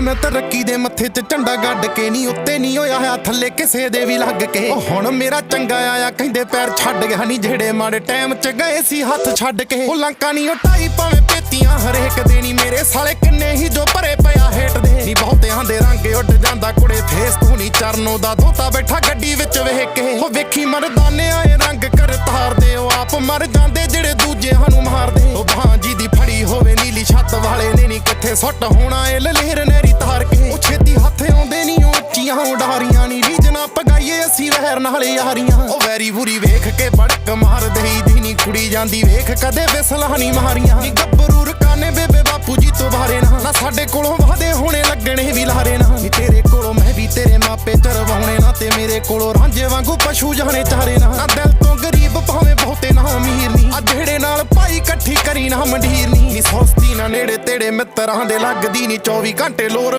ਮੈਂ ਤਰੱਕੀ ਦੇ ਮੱਥੇ ਤੇ ਝੰਡਾ ਗੱਡ ਕੇ ਨਹੀਂ ਉੱਤੇ ਨਹੀਂ ਹੋਇਆ ਹੋਇਆ, ਥੱਲੇ ਕਿਸੇ ਦੇ ਵੀ ਲੱਗ ਕੇ। ਉਹ ਹੁਣ ਮੇਰਾ ਚੰਗਾ ਆਇਆ, ਕਹਿੰਦੇ ਪੈਰ ਛੱਡ ਗਿਆ ਨਹੀਂ ਜਿਹੜੇ ਮਾੜੇ ਟਾਈਮ ਚ ਗਏ ਸੀ, ਹੱਥ ਛੱਡ ਕੇ। ਉਹ ਲੰਕਾ ਨਹੀਂ ਉਟਾਈ ਭਾਵੇਂ ਪੇਤੀਆਂ, ਹਰੇਕ ਦੇ ਨਹੀਂ ਮੇਰੇ ਸਾਲੇ ਕਿੰਨੇ ਹੀ ਜੋ ਭਰੇ ਪਿਆ ਹੇਟ ਦੇ। ਨਹੀਂ ਬਹੁਤਿਆਂ ਦੇ ਰੰਗ ਉੱਡ ਜਾਂਦਾ, ਕੁੜੇ ਫੇਸ ਤੂੰ ਨਹੀਂ ਚਰਨੋ ਦਾ ਦੋਤਾ ਬੈਠਾ ਗੱਡੀ ਵਿੱਚ ਵੇਖ ਕੇ। ਉਹ ਵੇਖੀ ਮਰਦਾਨੇ ਆਏ ਰੰਗ ਕਰ ਤਾਰਦੇ ਉਹ ਆਪ ਮਰ ਜਾਂਦੇ, ਜਿਹੜੇ ਦੂਜੇ ਸਾਨੂੰ ਮਾਰਦੇ। ਨੇ ਨਹੀਂ ਹੋਣਾ ਏ, ਲਲੇਰ ਨੇਰੀ ਤਾਰ ਕੇ। ਉਹ ਛੇਤੀ ਹੱਥ ਆਉਂਦੇ ਨਹੀਂ ਉੱਚੀਆਂ ਉਡਾਰੀਆਂ ਨਹੀਂ ਰੀਜਨਾ ਪਗਾਈਏ, ਅਸੀਂ ਵਹਿਰ ਨਾਲ ਯਾਰੀਆਂ। ਉਹ ਵੈਰੀ ਬੁਰੀ ਵੇਖ ਕੇ ਬੜਕ ਮਾਰ ਦੇਈ ਦੀ ਨਹੀਂ ਕੁੜੀ ਜਾਂਦੀ ਵੇਖ ਕਦੇ ਵਿਸਲਾ ਨਹੀਂ ਮਾਰੀਆਂ। ਨੀ ਗੱਭਰੂ ਰਕਾਨੇ ਬੇਬੇ ਬਾਪੂ ਜੀ ਤੋਂ ਬਾਰੇ ਨਾ। ਨਾ ਸਾਡੇ ਕੋਲੋਂ ਵਾਦੇ ਹੋਣੇ ਲੱਗਣੇ ਵੀ ਲਾਰੇ ਨਾ ਤੇਰੇ ਕੋਲੋਂ ਮੈਂ ਵੀ ਤੇਰੇ ਮਾਪੇ ਚਰਵਾਉਣੇ ਨਾ। ਤੇ ਮੇਰੇ ਕੋਲੋਂ ਰਾਂਝੇ ਵਾਂਗੂ ਪਸ਼ੂ ਜਾਣੇ ਚਾਰੇ। ਨਾ ਮੰਡੀਰ ਨਹੀਂ ਨੀ ਸੌਸਤੀ ਨਾ, ਨੇੜੇ ਤੇੜੇ ਮਿੱਤਰਾਂ ਦੇ ਲੱਗਦੀ ਨਹੀਂ 24 ਘੰਟੇ ਲੋਰ